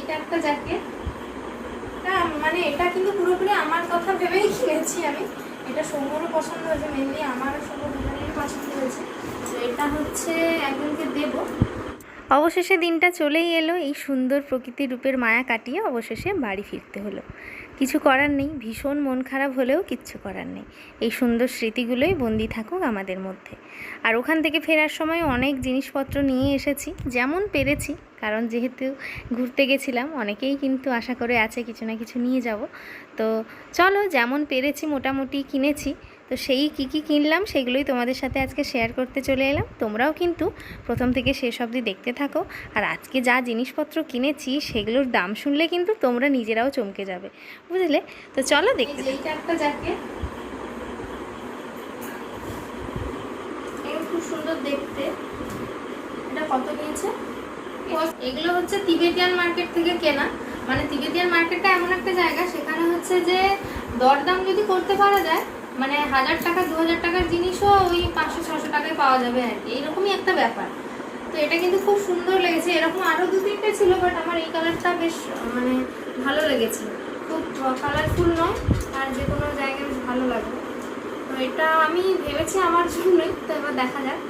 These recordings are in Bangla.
এইটা একটা জ্যাকেট মানে এটা কিন্তু পুরোপুরি আমার কথা ভেবেই কিনেছি আমি। এটা সৌম্যরও পছন্দ হয়েছে মেনলি আমারও সৌম্য দুজনেরই পছন্দ হয়েছে। তো এটা হচ্ছে একজনকে দেবো। অবশেষে দিনটা চলেই এলো, এই সুন্দর প্রকৃতির রূপের মায়া কাটিয়ে অবশেষে বাড়ি ফিরতে হলো। কিছু করার নেই, ভীষণ মন খারাপ হলেও কিচ্ছু করার নেই। এই সুন্দর স্মৃতিগুলোই বন্দি থাকুক আমাদের মধ্যে। আর ওখান থেকে ফেরার সময় অনেক জিনিসপত্র নিয়ে এসেছি, যেমন পেরেছি, কারণ যেহেতু ঘুরতে গেছিলাম, অনেকেই কিন্তু আশা করে আছে কিছু না কিছু নিয়ে যাব। তো চলো, যেমন পেরেছি, মোটামুটি কিনেছি। তো সেই কী কী কিনলাম সেগুলোই তোমাদের সাথে আজকে শেয়ার করতে চলে এলাম। তোমরাও কিন্তু প্রথম থেকে শেষ অবধি দেখতে থাকো। আর আজকে যা জিনিসপত্র কিনেছি সেগুলোর দাম শুনলে কিন্তু তোমরা নিজেরাও চমকে যাবে। বুঝলে? তো চলো দেখতে খুব সুন্দর দেখতে। এটা কত নিয়েছে? এগুলো হচ্ছে তিবেটিয়ান মার্কেট থেকে কেনা। মানে তিবেটিয়ান মার্কেটটা এমন একটা জায়গা, সেখানে হচ্ছে যে দরদাম যদি করতে পারা যায় মানে হাজার টাকা, দু হাজার টাকার জিনিসও ওই পাঁচশো, ছশো টাকায় পাওয়া যাবে আর কি। এরকমই একটা ব্যাপার। তো এটা কিন্তু খুব সুন্দর লেগেছে। এরকম আরও দু তিনটে ছিল বাট আমার এই কালারটা বেশ মানে ভালো লেগেছে। খুব কালারফুল নয়, আর যে কোনো জায়গায় বেশ ভালো লাগবে তো এটা আমি ভেবেছি আমার জন্যই, তো এবার দেখা যাক।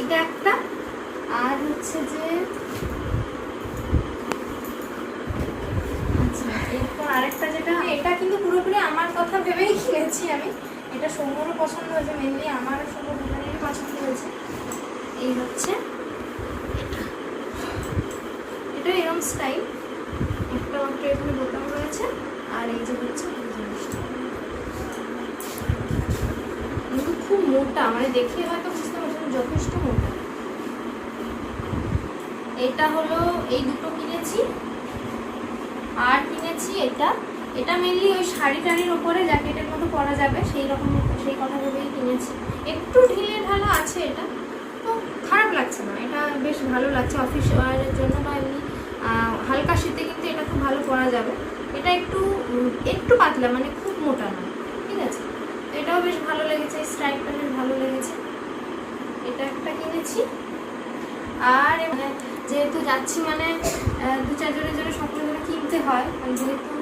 এটা একটা। আর হচ্ছে যে আচ্ছা এরপর আরেকটা যেটা এটা কিন্তু পুরোপুরি আমার কথা ভেবেই আমি। এটা সৌম্যরও পছন্দ হয়েছে মেনলি আমার সৌম্য দুজনেরই পছন্দ হয়েছে। এই হচ্ছে। এটা এরকম স্টাইল একটা মাত্র এখানে বোতাম রয়েছে, আর এই যে হচ্ছে কিন্তু খুব মোটা মানে দেখে হয়তো বুঝতে পারছেন যথেষ্ট মোটা। এটা হলো, এই দুটো কিনেছি। আর কিনেছি এটা। এটা মেনলি ওই শাড়ি টাড়ির ওপরে জ্যাকেটের মতো পরা যাবে? সেই রকম, সেই কথা ভেবেই কিনেছি। একটু ঢিলে ঢালা আছে এটা, তো খারাপ লাগছে না। এটা বেশ ভালো লাগছে অফিস ওয়ারের জন্য বা এমনি হালকা শীতে কিন্তু এটা খুব ভালো পরা যাবে। এটা একটু একটু পাতলা মানে খুব মোটা না, ঠিক আছে? এটাও বেশ ভালো লেগেছে এই স্ট্রাইপটা বেশ ভালো লেগেছে। এটা একটা কিনেছি। আর যেহেতু যাচ্ছি মানে দু চার জনের জন্য জন্য কিনতে হয়, যেহেতু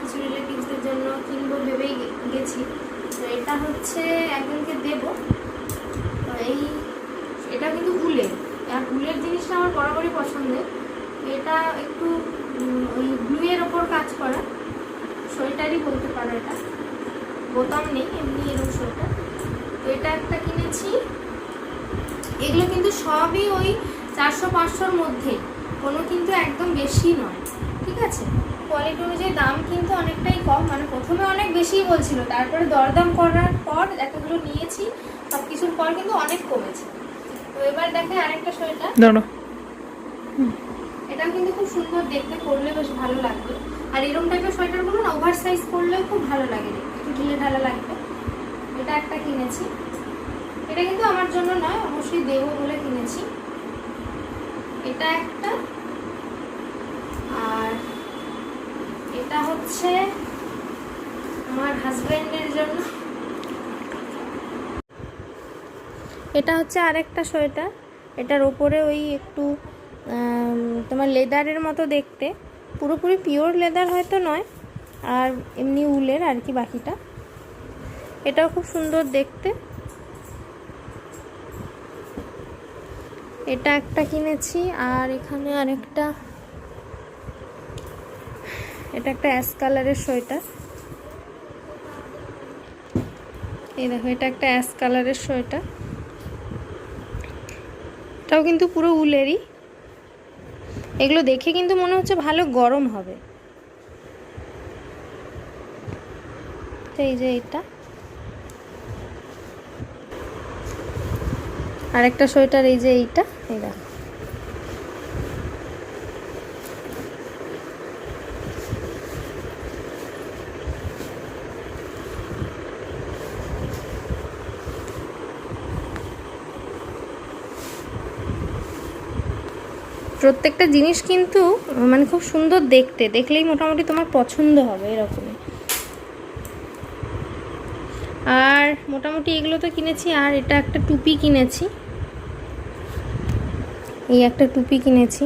কিছু রিলেটিভসদের জন্য কিনবো ভেবেই গেছি। তো এটা হচ্ছে একজনকে দেব। এই, এটা কিন্তু উলের আর উলের জিনিসটা আমার বরাবরই পছন্দের। এটা একটু ওই ব্লুয়ের ওপর কাজ করা। সোয়েটারই বলতে পারো এটা। বোতাম নেই, এমনি এরকম সোয়েটার। তো এটা একটা কিনেছি। এগুলো কিন্তু সবই ওই চারশো পাঁচশোর মধ্যে। কোনো কিন্তু একদম বেশি নয়। ঠিক আছে? কোয়ালিটি অনুযায়ী দাম কিন্তু অনেকটাই কম। মানে প্রথমে অনেক বেশিই বলছিল তারপরে দরদাম করার পর এতগুলো নিয়েছি সব কিছুর পর কিন্তু অনেক কমেছে। তো এবার দেখে আরেকটা সোয়েটার এটাও কিন্তু খুব সুন্দর দেখতে পরলে বেশ ভালো লাগবে। আর এরকম টাইপের সোয়েটারগুলো না ওভার সাইজ পরলেও খুব ভালো লাগে একটু ঢিলে ঢালা লাগবে। এটা একটা কিনেছি। এটা কিন্তু আমার জন্য নয় অবশ্যই দেবো বলে কিনেছি। এটা একটা আর এটা হচ্ছে আমার হাজব্যান্ডের জন্য। এটা হচ্ছে আরেকটা সোয়েটার। এটার ওপরে ওই একটু তোমার লেদারের মতো দেখতে। পুরোপুরি পিওর লেদার হয়তো নয়, আর এমনি উলের আর কি বাকিটা। এটাও খুব সুন্দর দেখতে। এটা একটা কিনেছি, আর এখানে আরেকটা এটা একটা অ্যাশ কালারের সোয়েটার। এই দেখো, এটা একটা অ্যাশ কালারের সোয়েটার। এটাও কিন্তু পুরো উলেরই। এগুলো দেখে কিন্তু মনে হচ্ছে ভালো গরম হবে। এই যে এটা। আরেকটা সোয়েটার, এই যে এইটা। এই দেখো। প্রত্যেকটা জিনিস কিন্তু মানে খুব সুন্দর দেখতে। দেখলেই মোটামুটি তোমার পছন্দ হবে এরকমই। আর মোটামুটি এগুলো তো কিনেছি, আর এটা একটা টুপি কিনেছি। এই একটা টুপি কিনেছি।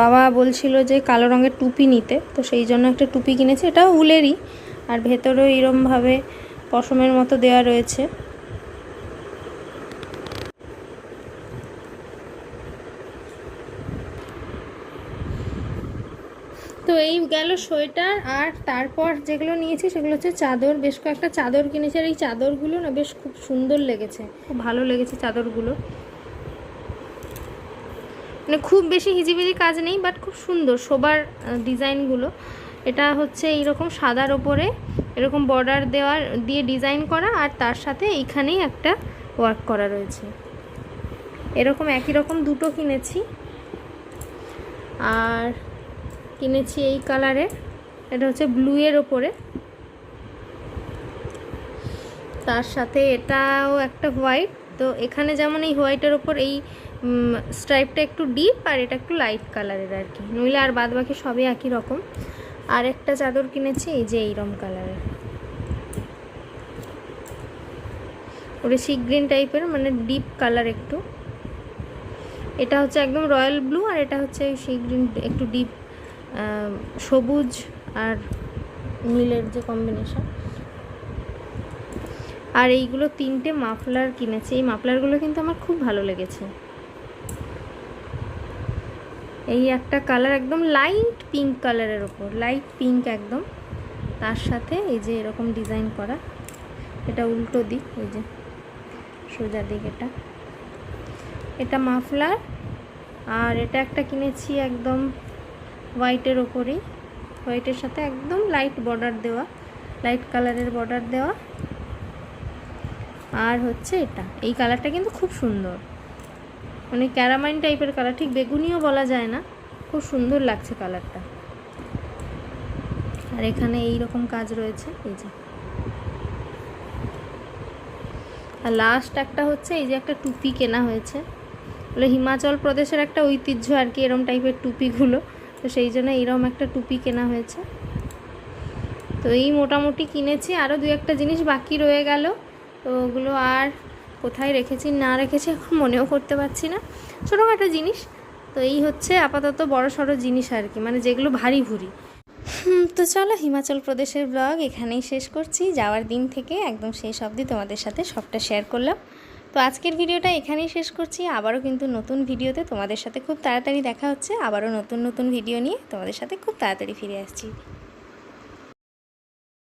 বাবা বলছিল যে কালো রঙের টুপি নিতে, তো সেই জন্য একটা টুপি কিনেছি। এটাও উলেরই, আর ভেতরেও এরমভাবে পশমের মতো দেওয়া রয়েছে। তো এই গেল সোয়েটার আর তারপর যেগুলো নিয়েছি সেগুলো হচ্ছে চাদর। বেশ কয়েকটা চাদর কিনেছি আর এই চাদরগুলো না বেশ খুব সুন্দর লেগেছে। খুব ভালো লেগেছে চাদরগুলো। মানে খুব বেশি হিজিবিজি কাজ নেই বাট খুব সুন্দর শোবার ডিজাইনগুলো। এটা হচ্ছে এইরকম সাদার ওপরে এরকম বর্ডার দেওয়ার, দিয়ে ডিজাইন করা আর তার সাথে এইখানেই একটা ওয়ার্ক করা রয়েছে। এরকম একই রকম দুটো কিনেছি। আর কিনেছি এই কালারের এটা হচ্ছে ব্লু এর ওপরে। তার সাথে এটাও একটা হোয়াইট। তো এখানে যেমন এই হোয়াইটের ওপর এই স্ট্রাইপটা একটু ডিপ আর এটা একটু লাইট কালারের আর কি। নইলে আর বাদ বাকি সবই একই রকম। আর একটা চাদর কিনেছি, এই যে এইরকম কালারের। ওটা সি গ্রিন টাইপের মানে ডিপ কালার একটু। এটা হচ্ছে একদম রয়্যাল ব্লু আর এটা হচ্ছে সি গ্রিন, একটু ডিপ। সবুজ আর নীলের যে কম্বিনেশন আর এইগুলো তিনটে মাফলার কিনেছি। এই মাফলারগুলো কিন্তু আমার খুব ভালো লেগেছে। এই একটা কালার একদম লাইট পিঙ্ক কালারের ওপর লাইট পিঙ্ক একদম। তার সাথে এই যে এরকম ডিজাইন করা, এটা উল্টো দিক, এই যে সোজা দিক এটা। এটা মাফলার, আর এটা একটা কিনেছি একদম হোয়াইটের ওপরেই হোয়াইটের সাথে একদম লাইট বর্ডার দেওয়া লাইট কালারের বর্ডার দেওয়া। আর হচ্ছে এটা। এই কালারটা কিন্তু খুব সুন্দর। মানে ক্যারামাইন টাইপের কালার ঠিক বেগুনিও বলা যায় না। খুব সুন্দর লাগছে কালারটা আর এখানে এই রকম কাজ রয়েছে, এই যে। আর লাস্ট একটা হচ্ছে, এই যে একটা টুপি কেনা হয়েছে। বলে হিমাচল প্রদেশের একটা ঐতিহ্য আর কি, এরম টাইপের টুপিগুলো। তো সেই জন্য এইরকম একটা টুপি কেনা হয়েছে। তো এই মোটামুটি কিনেছি আরও দু একটা জিনিস বাকি রয়ে গেল। তো ওগুলো আর কোথায় রেখেছি, না রেখেছি এখন মনেও করতে পারছি না। ছোটোখাটো জিনিস। তো এই হচ্ছে আপাতত বড় সড়ো জিনিস আর কি মানে যেগুলো ভারী ভুরি। তো চলো হিমাচল প্রদেশের ব্লগ এখানেই শেষ করছি। যাওয়ার দিন থেকে একদম শেষ অবধি তোমাদের সাথে সবটা শেয়ার করলাম। তো আজকের ভিডিওটা এখানেই শেষ করছি। আবারও কিন্তু নতুন ভিডিওতে তোমাদের সাথে খুব তাড়াতাড়ি দেখা হচ্ছে। আবারও নতুন নতুন ভিডিও নিয়ে তোমাদের সাথে খুব তাড়াতাড়ি ফিরে আসছি।